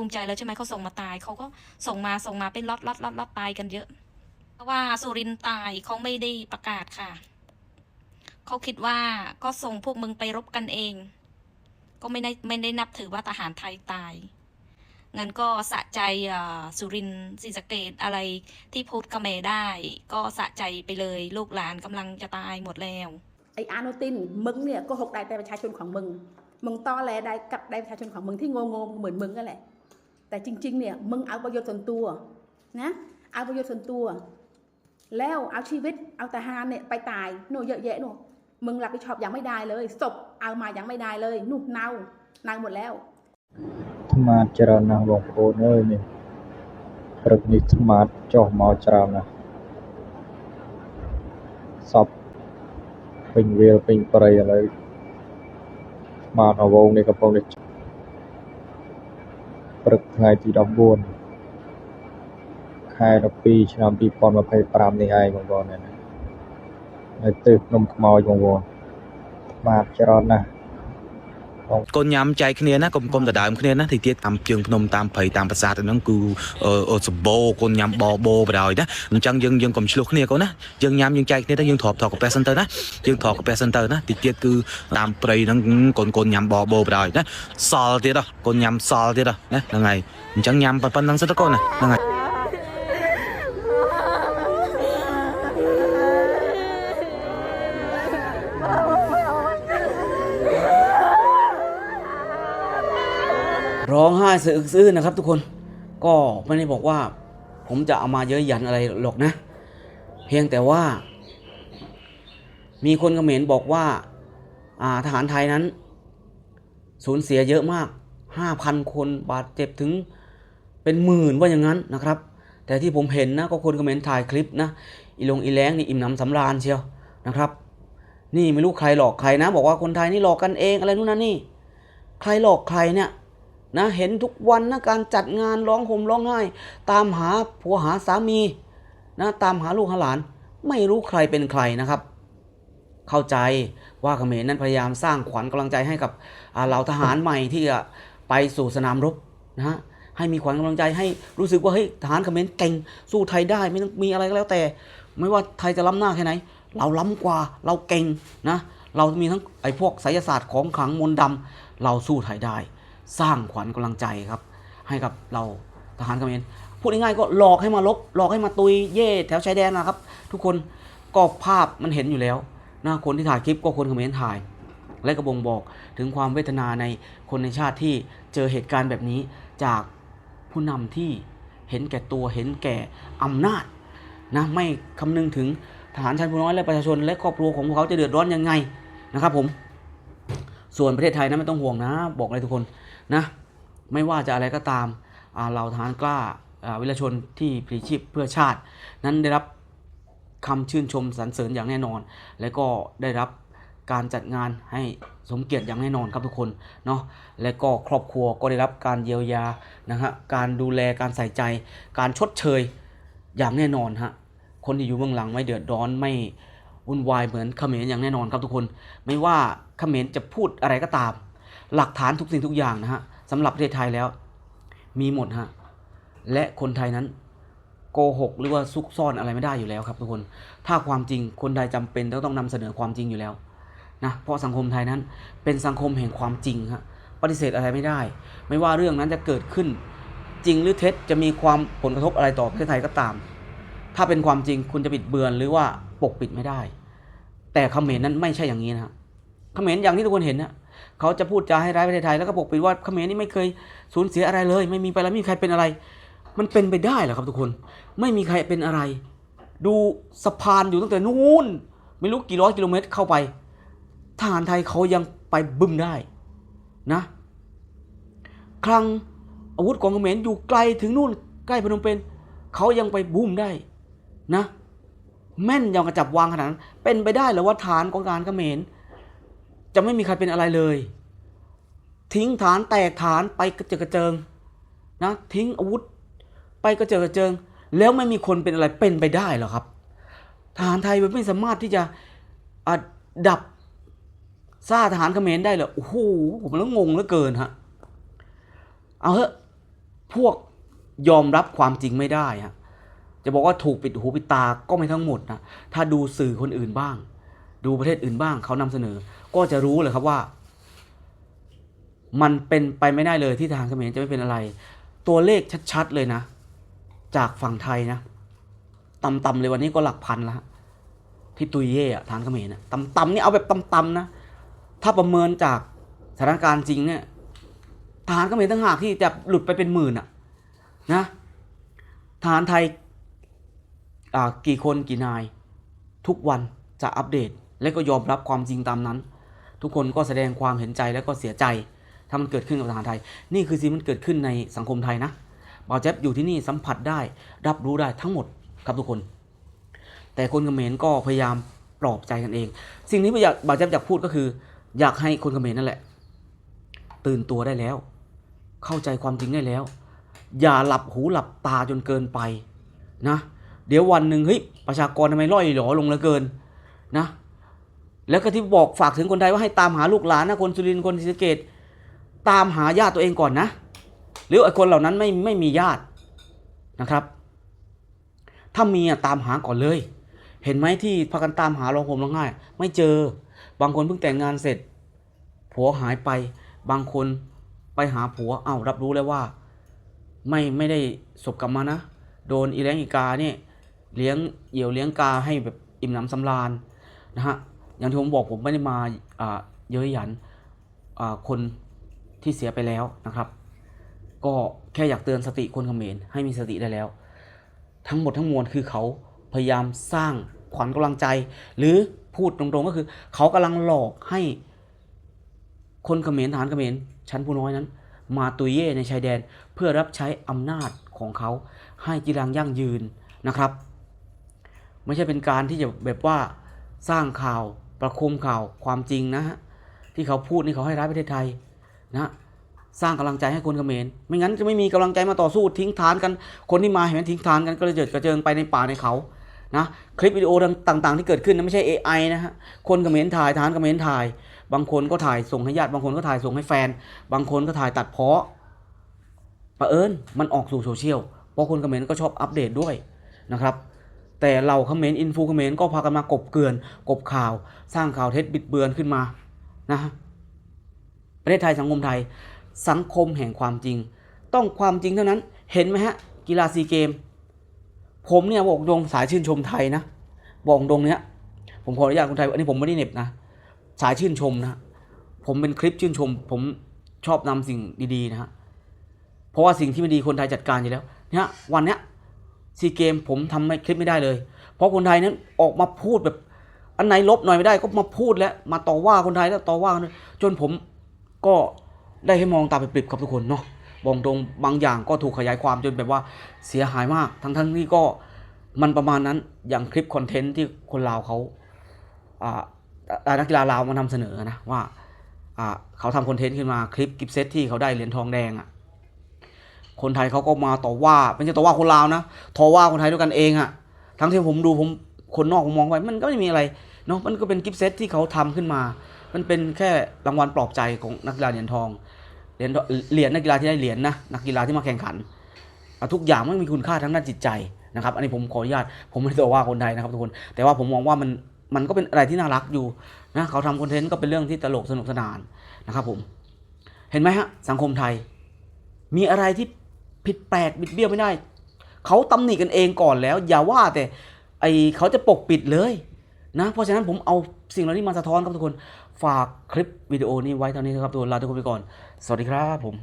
ภูมิใจแล้วใช่ไหมเขาส่งมาตายเขาก็ส่งมาส่งมาเป็นล็อตล็อตล็อตล็อตตายกันเยอะเพราะว่าสุรินตายเขาไม่ได้ประกาศค่ะเขาคิดว่าก็ส่งพวกมึงไปรบกันเอง ก็ไม่ได้ไม่ได้นับถือว่าทหารไทยตายงั้นก็สะใจสุรินทร์ศรีสะเกดอะไรที่พูดกระเมได้ ก็สะใจไปเลยลูกหลานกำลังจะตายหมดแล้วไอ้อาโนตินมึงเนี่ยก็หกได้แต่ประชาชนของมึงมึงตอแลได้กับได้ประชาชนของมึงที่โงงๆเหมือนมึงนั่นแหละ แต่จริง ๆ เนี่ย มึงเอาประโยชน์ส่วนตัวนะ เอาประโยชน์ส่วนตัว แล้วเอาชีวิต เอาทหารเนี่ยไปตายโน่เยอะแยะโน่มึงรับผิดชอบยังไม่ได้เลยศพเอามายังไม่ได้เลยนู่นเน่าเน่าหมดแล้ว ថ្មាតច្រើនណាស់បងប្អូនអើយនេះព្រឹកនេះថ្មាតចុះមកច្រើនណាស់សពពេញវាលពេញព្រៃឥឡូវថ្មាតអវងនេះកំពុងតែ ព្រឹកថ្ងៃទី14ខែ12ឆ្នាំ2025នេះឯងបងប្អូននេះណានៅទិសភ្នំខ្មោចបងប្អូនថ្មាតច្រើនណាស់ កូនញ៉ាំចែកគ្នាណាកុំកុំដដើមគ្នាណាទីទៀតតាមជើងភ្នំតាមព្រៃតាមប្រាសាទហ្នឹងគឺអឺអឺសម្បូរកូនញ៉ាំបបោបដ ாய் ណាអញ្ចឹងយើងយើងកុំឆ្លោះគ្នាកូនណាយើងញ៉ាំយើងចែកគ្នាទៅយើងទ្របទ្រកាពះសិនទៅណាយើងទ្រកាពះសិនទៅណាទីទៀតគឺតាមព្រៃហ្នឹងកូនកូនញ៉ាំបបោបដ ாய் ណាសល់ទៀតហ៎កូនញ៉ាំសល់ទៀតហ៎ណាហ្នឹងហើយអញ្ចឹងញ៉ាំប៉ុណ្្នឹងសិនទៅកូនណាហ្នឹងហើយ ร้องไห้สะอึกสะอื้นนะครับ ทุกคนก็ไม่ได้บอกว่า ผมจะเอามาเย้ยหยันอะไรหรอกนะ เพียงแต่ว่า มีคนเขมรบอกว่าาทหารไทยนั้น สูญเสียเยอะมาก 5,000 คนบาดเจ็บถึงเป็นหมื่นว่าอย่างนั้นนะครับ แต่ที่ผมเห็นนะก็คนเขมรถ่ายคลิปนะอีลงอีแรงนี่อิ่มหนำสำราญเชียวนะครับ นี่ไม่รู้ใครหลอกใครนะ บอกว่าคนไทยนี่หลอกกันเองอะไรนู่นนั่นนี่ ใครหลอกใครเนี่ย นะเห็นทุกวันนะการจัดงานร้องห่มร้องไห้ ตามหาผัวหาสามีนะตามหาลูกหาหลาน ไม่รู้ใครเป็นใครนะครับ เข้าใจว่าเขมรนั้นพยายามสร้างขวัญกำลังใจให้กับเหล่าทหารใหม่ที่จะไปสู่สนามรบนะฮะให้มีขวัญกำลังใจให้รู้สึกว่าเฮ้ยทหารเขมรเก่งสู้ไทยได้ไม่ต้องมีอะไรก็แล้วแต่ ไม่ว่าไทยจะล้ำหน้าแค่ไหน เราล้ำกว่าเราเก่งนะเรามีทั้งไอ้พวกไสยศาสตร์ของขลังมนต์ดำเราสู้ไทยได้ สร้างขวัญกำลังใจครับ ให้กับเราทหารเขมรพูดง่ายๆก็หลอกให้มาลบหลอกให้มาตุยเย่แถวชายแดนนะครับ ทุกคนก็ภาพมันเห็นอยู่แล้วนะคนที่ถ่ายคลิปก็คนเขมรถ่าย และก็บ่งบอกถึงความเวทนาในคนในชาติที่เจอเหตุการณ์แบบนี้จากผู้นำที่เห็นแก่ตัวเห็นแก่อำนาจนะไม่คำนึงถึงทหารชั้นผู้น้อยและประชาชนและครอบครัวของพวกเขาจะเดือดร้อนยังไงนะครับผม ส่วนประเทศไทยนะไม่ต้องห่วงนะ บอกเลยทุกคนนะไม่ว่าจะอะไรก็ตามเราทหารกล้าวิรชนที่พลีชีพเพื่อชาติ นั้นได้รับคำชื่นชมสรรเสริญอย่างแน่นอน และก็ได้รับการจัดงานให้สมเกียรติอย่างแน่นอนครับทุกคนเนาะและก็ครอบครัวก็ได้รับการเยียวยานะฮะการดูแลการใส่ใจ การชดเชยอย่างแน่นอนฮะคนที่อยู่เบื้องหลังไม่เดือดร้อนไม่ วุ่นวายเหมือนเขมรอย่างแน่นอนครับทุกคน ไม่ว่าเขมรจะพูดอะไรก็ตาม หลักฐานทุกสิ่งทุกอย่างนะฮะสำหรับประเทศไทยแล้ว มีหมดฮะและคนไทยนั้นโกหกหรือว่าซุกซ่อนอะไรไม่ได้อยู่แล้วครับทุกคน ถ้าความจริงคนใดจำเป็นต้องต้องนำเสนอความจริงอยู่แล้วนะเพราะสังคมไทยนั้นเป็นสังคมแห่งความจริงฮะปฏิเสธอะไรไม่ได้ ไม่ว่าเรื่องนั้นจะเกิดขึ้นจริงหรือเท็จจะมีความผลกระทบอะไรต่อประเทศไทยก็ตาม ถ้าเป็นความจริงคุณจะบิดเบือนหรือว่าปกปิดไม่ได้ แต่เขมรนั้นไม่ใช่อย่างนี้นะครับเขมรอย่างที่ทุกคนเห็นนะเขาจะพูดจาให้ร้ายประเทศไทยแล้วก็ปกปิดว่าเขมรนี่ไม่เคยสูญเสียอะไรเลย ไม่มีไปแล้วไม่มีใครเป็นอะไร มันเป็นไปได้เหรอครับทุกคน ไม่มีใครเป็นอะไร ดูสะพานอยู่ตั้งแต่นู้นไม่รู้กี่ร้อยกิโลเมตรเข้าไปทหารไทยเขายังไปบึ้มได้นะคลังอาวุธของเขมรอยู่ไกลถึงนู่นใกล้พนมเปญเขายังไปบุ้มได้นะ แม่นยังกระจับวางขนาดนั้น เป็นไปได้หรือว่าฐานของการเขมรจะไม่มีใครเป็นอะไรเลย ทิ้งฐานแตกฐานไปกระเจิงกระเจิงนะทิ้งอาวุธ ไปกระเจิงกระเจิง แล้วไม่มีคนเป็นอะไรเป็นไปได้หรอครับทหารไทยมันไม่สามารถที่จะดับซาทหารเขมรได้เหรอโอ้โหผมแล้วงงเหลือเกินฮะเอาเถอะพวกยอมรับความจริงไม่ได้ฮะ จะบอกว่าถูกปิดหูปิดตาก็ไม่ทั้งหมดนะถ้าดูสื่อคนอื่นบ้าง ดูประเทศอื่นบ้างเขานำเสนอ ก็จะรู้เลยครับว่า มันเป็นไปไม่ได้เลยที่ทางเขมรจะไม่เป็นอะไร ตัวเลขชัดๆเลยนะ จากฝั่งไทยนะต่ำๆเลยวันนี้ก็หลักพันละที่ตุยเย่อะทางเขมรนะต่ำๆนี่เอาแบบต่ำๆนะถ้าประเมินจากสถานการณ์จริงเนี่ยทหารเขมรต่างหากที่จะหลุดไปเป็นหมื่นอะนะทหารไทย กี่คนกี่นาย ทุกวันจะอัปเดต และก็ยอมรับความจริงตามนั้น ทุกคนก็แสดงความเห็นใจและก็เสียใจ ถ้ามันเกิดขึ้นกับทหารไทย นี่คือสิ่งมันเกิดขึ้นในสังคมไทยนะบาวแจ๊บอยู่ที่นี่สัมผัสได้รับรู้ได้ทั้งหมดครับทุกคน แต่คนเขมรก็พยายามปลอบใจกันเอง สิ่งที่บาวแจ๊บอยากพูดก็คือ อยากให้คนเขมรนั่นแหละ ตื่นตัวได้แล้ว เข้าใจความจริงได้แล้ว อย่าหลับหูหลับตาจนเกินไปนะ เดี๋ยววันหนึ่งเฮ้ยประชากรทำไมร่อยหลอลงเหลือเกินนะ แล้วก็ที่บอกฝากถึงคนไทยว่าให้ตามหาลูกหลานนะคนสุรินทร์คนศรีสะเกดตามหาญาติตัวเองก่อนนะ หรือไอ้คนเหล่านั้นไม่ไม่มีญาตินะครับ ถ้ามีอะตามหาก่อนเลย เห็นไหมที่พากันตามหาร้องห่มร้องไห้ไม่เจอบางคนเพิ่งแต่งงานเสร็จ ผัวหายไปบางคนไปหาผัวเอ้ารับรู้แล้วว่า ไม่ไม่ได้ศพกลับมานะ โดนอีแรงอีกาเนี่ย เลี้ยงเหยี่ยวเลี้ยงกาให้แบบอิ่มหนำสำราญนะฮะอย่างที่ผมบอกผมไม่ได้มาเย้ยหยันคนที่เสียไปแล้วนะครับ ก็แค่อยากเตือนสติคนเขมรให้มีสติได้แล้ว ทั้งหมดทั้งมวลคือเขาพยายามสร้างขวัญกำลังใจ หรือพูดตรงๆก็คือ เขากำลังหลอกให้ คนเขมรทหารเขมรชั้นผู้น้อยนั้น มาตุยเย่ในชายแดนเพื่อรับใช้อำนาจของเขาให้จีรังยั่งยืนนะครับ ไม่ใช่เป็นการที่จะแบบว่าสร้างข่าวประโคมข่าวความจริงนะฮะที่เขาพูดนี่เขาให้ร้ายประเทศไทยนะสร้างกำลังใจให้คนเขมรไม่งั้นจะไม่มีกำลังใจมาต่อสู้ทิ้งทานกัน คนที่มาเห็นมทิ้งทานกันก็เลยเจิดกระเจิงไปในป่าในเขานะคลิปวิดีโอต่างๆ ที่เกิดขึ้นนะไม่ใช่ AI นะฮะคนเขมรถ่ายทารเขมรถ่าย บางคนก็ถ่ายส่งให้ญาติบางคนก็ถ่ายส่งให้แฟน บางคนก็ถ่ายตัดเพาะประเอิญมันออกสู่โซเชียลเพราะคนเขมรก็ชอบอัปเดตด้วยนะครับ แต่เราเขมรอินฟูเขมรก็พากันมากบเกลื่อน กบข่าว สร้างข่าวเท็จบิดเบือนขึ้นมานะประเทศไทยสังคมไทย สังคมแห่งความจริง ต้องความจริงเท่านั้นเห็นไหมฮะ กีฬาซีเกม ผมเนี่ยบอกตรงสายชื่นชมไทยนะบอกตรงเนี้ยผมขออนุญาตคนไทยอันนี้ผมไม่ได้เน็บนะสายชื่นชมนะผมเป็นคลิปชื่นชม ผมชอบนำสิ่งดีๆนะฮะเพราะว่าสิ่งที่ไม่ดีคนไทยจัดการอยู่แล้วเนี่ยวันเนี้ย ซีเกมผมทำไม่คลิปไม่ได้เลย เพราะคนไทยนั้นออกมาพูดแบบ อันไหนลบหน่อยไม่ได้ก็มาพูดแล้วมาต่อว่าคนไทยแล้วต่อว่าจนผมก็ได้ให้มองตาไปปริบครับทุกคนเนาะบอกตรงบางอย่างก็ถูกขยายความจนแบบว่าเสียหายมาก ทั้งๆที่ก็มันประมาณนั้นอย่างคลิปคอนเทนต์ที่คนลาวเขาอานักกีฬาลาวมานำเสนอนะว่าอ่าเขาทำคอนเทนต์ขึ้นมาคลิปกิฟเซตที่เขาได้เหรียญทองแดงอะ่ะ คนไทยเขาก็มาต่อว่าไม่ใช่ต่อว่าคนลาวนะต่อว่าคนไทยด้วยกันเองอะทั้งที่ผมดูผมคนนอกผมมองไปมันก็ไม่มีอะไรเนาะมันก็เป็นกิฟเซตที่เขาทำขึ้นมา มันเป็นแค่รางวัลปลอบใจของนักกีฬาเหรียญทองเหรียญเหรียญนักกีฬาที่ได้เหรียญนะนักกีฬาที่มาแข่งขันทุกอย่างมันมีคุณค่าทั้งด้านจิตใจนะครับ อันนี้ผมขออนุญาตผมไม่ได้ต่อว่าคนไทยนะครับทุกคน แต่ว่าผมมองว่ามันมันก็เป็นอะไรที่น่ารักอยู่นะเขาทำคอนเทนต์ก็เป็นเรื่องที่ตลกสนุกสนานนะครับผม เห็นไหมฮะสังคมไทย มีอะไรที่ ผิดแปลกบิดเบี้ยวไม่ได้ เขาตำหนิกันเองก่อนแล้ว อย่าว่าแต่ไอเขาจะปกปิดเลยนะ เพราะฉะนั้นผมเอาสิ่งเหล่านี้มาสะท้อนครับทุกคน ฝากคลิปวิดีโอนี้ไว้เท่านี้นะครับทุกคนลาทุกคนไปก่อน สวัสดีครับผม